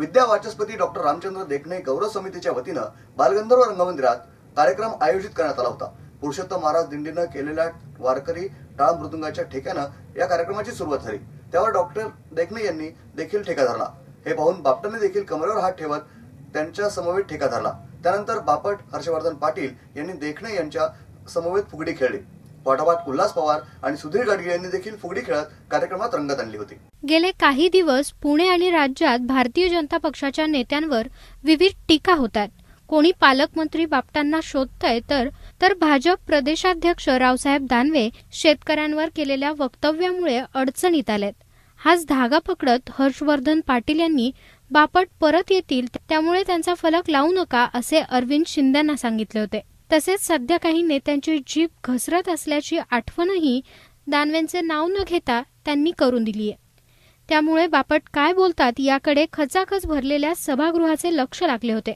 विद्या वाचस्पती doctor Ramchandra देखणे गौरव समितीच्या वतीनं बालगंधर्व रंगमंदिरात कार्यक्रम आयोजित करण्यात आला होता. पुरुषोत्तम महाराज दिंडीनं केलेल्या वारकरी टाळ मृदुंगाच्या ठेक्यानं या कार्यक्रमाची सुरुवात झाली. त्यावर डॉक्टर देखणे यांनी देखील ठेका धरला. हे पाहून बापटाने देखील कमरेवर हात ठेवत त्यांच्या समवेत ठेका धरला. त्यानंतर बापट हर्षवर्धन पाटील यांनी देखणे यांच्या समवेत फुगडी खेळली. पोटापाट उल्हास पवार आणि सुधीर गाडगे यांनी देखील फुगडी खेळत कार्यक्रमात रंगत आणली होती. गेले काही दिवस पुणे आणि राज्यात भारतीय जनता पक्षाच्या नेत्यांवर विविध टीका होतात. कोणी पालकमंत्री बापटांना शोधतंय तर तर भाजप प्रदेशाध्यक्ष रावसाहेब दानवे शेतकऱ्यांवर केलेल्या वक्तव्यामुळे अडचणीत आलेत. हाच धागा पकडत हर्षवर्धन पाटील यांनी बापट परत येतील त्यामुळे त्यांचा फलक लावू नका असे अरविंद शिंदेना सांगितले होते. तसेच सध्या काही नेत्यांची जीभ घसरत असल्याची आठवणही दानवेंचे नाव न घेता त्यांनी करून दिली आहे. त्यामुळे बापट काय बोलतात याकडे खचाखच भरलेल्या सभागृहाचे लक्ष लागले होते.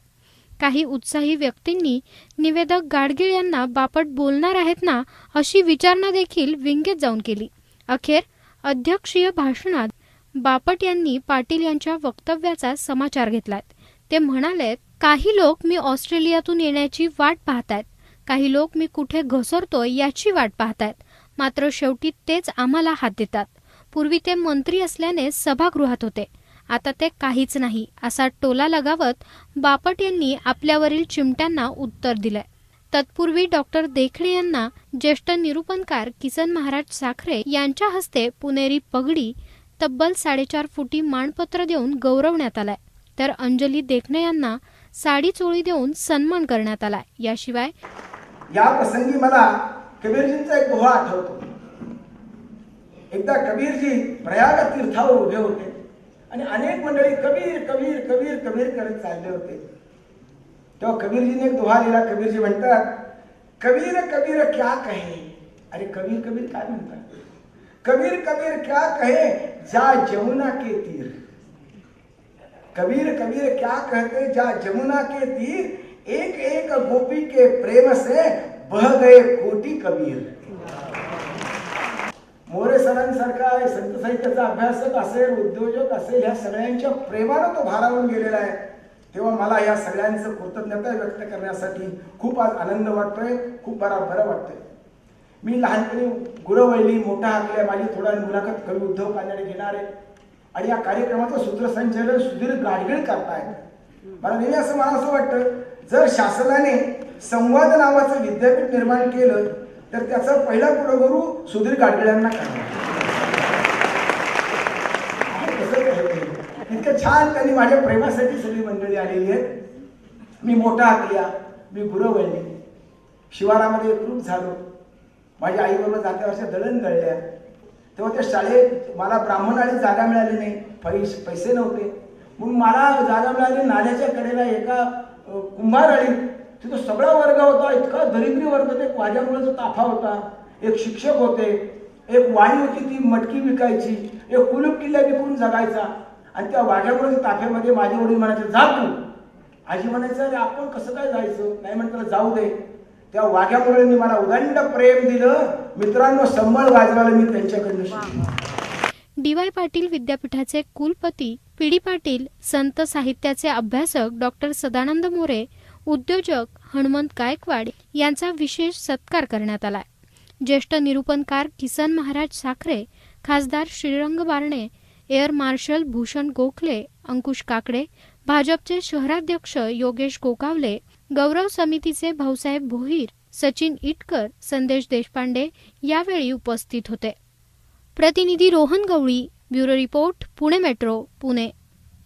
काही उत्साही व्यक्तींनी निवेदक गाडगीळ यांना बापट बोलणार आहेत ना अशी विचारणा देखील विंगेत जाऊन केली. अखेर अध्यक्षीय भाषणात बापट यांनी पाटील यांच्या वक्तव्याचा समाचार घेतलाय. ते म्हणाले काही लोक मी ऑस्ट्रेलियातून येण्याची वाट पाहतायत. काही लोक मी कुठे घसरतोय याची वाट पाहतायत. मात्र शेवटी तेच आम्हाला हात देतात. पूर्वी ते मंत्री असल्याने सभागृहात होते. आता ते काहीच नाही असा टोला लगावत बापट यांनी आपल्यावरील चिमट्यांना उत्तर दिलंय. तत्पूर्वी डॉक्टर देखणे यांना ज्येष्ठ निरूपणकार किसन महाराज साखरे यांच्या हस्ते पुणेरी पगडी तब्बल साडेचार फुटी मानपत्र देऊन गौरवण्यात आलाय. तर अंजली देखणे यांना साडी चोळी देऊन सन्मान करण्यात आलाय याशिवाय या प्रसंगी मला कबीरजींचा एक दोहा आठवतो. एकदा कबीरजी प्रयाग तीर्थावर उभे होते आणि अनेक मंडळी कबीर कबीर कबीर कबीर करत चालले होते. तेव्हा कबीरजीने एक दोहा लिहिला. कबीरजी म्हणतात कबीर कबीर क्या कहे? अरे कबीर कबीर काय म्हणतात? कबीर कबीर क्या कहे? जा जमुना के तीर. कबीर कबीर क्या कहते जा जमुना के तीर एक एक गोपी के प्रेम से बह गए कोटी कबीर। मोरे सरांसारखा संत साहित्याचा अभ्यासक असेल उद्योजक असेल ह्या सगळ्यांच्या प्रेमानं तो भारावून गेलेला आहे. तेव्हा मला या सगळ्यांचं कृतज्ञता व्यक्त करण्यासाठी खूप आज आनंद वाटतोय खूप बरा बरं वाटतंय. मी लहानपणी गुरवळली मोठा हाकल्या माझी थोडा मुलाखत कवी उद्धव कानडे घेणार आहे. आणि या कार्यक्रमाचं सूत्रसंचालन सुधीर गाडगीळ करतायत. मला नेहमी असं मला असं वाटतं जर शासनाने संवाद नावाचं विद्यापीठ निर्माण केलं तर त्याचा पहिला कुलगुरू सुधीर गाडगिळांना इतकं छान त्यांनी माझ्या प्रेमासाठी सगळी मंडळी आलेली आहेत. मी मोठा हाकल्या मी गुरवळली शिवारामध्ये एकरूप झालो. माझ्या आईबरोबर जात्या वर्षा दळण दळल्या. तेव्हा त्या शाळेत मला ब्राह्मण जागा मिळाली नाही. पैसे पैसे नव्हते. म्हणून मला जागा मिळाली नाल्याच्या कडेला एका कुंभारळी तिथं सगळा वर्ग होता. इतका दरिद्री वर्ग ते माझ्यामुळेचा ताफा होता. एक शिक्षक होते. एक वाणी होती ती मटकी विकायची. एक कुलूप किल्ला विकून जगायचा. आणि त्या वाघ्यामुळे ताफ्यामध्ये माझे वडील म्हणायचे जा तू. आजी म्हणायचं अरे आपण कसं काय जायचं? नाही म्हणतात जाऊ दे. त्या वाघ्यामुळे मला उदंड प्रेम दिलं. मित्रांनो संबळ वाजवायला मी त्यांच्याकडनं शिकलो. डी वाय पाटील विद्यापीठाचे कुलपती पी डी पाटील संत साहित्याचे अभ्यासक डॉक्टर सदानंद मोरे उद्योजक हनुमंत गायकवाड यांचा विशेष सत्कार करण्यात आलाय. ज्येष्ठ निरूपणकार किसन महाराज साखरे खासदार श्रीरंग बारणे एअर मार्शल भूषण गोखले अंकुश काकडे भाजपचे शहराध्यक्ष योगेश गोकावले गौरव समितीचे भाऊसाहेब भोईर सचिन इटकर संदेश देशपांडे यावेळी उपस्थित होते. प्रतिनिधी Rohan Gawali bureau report Pune metro Pune.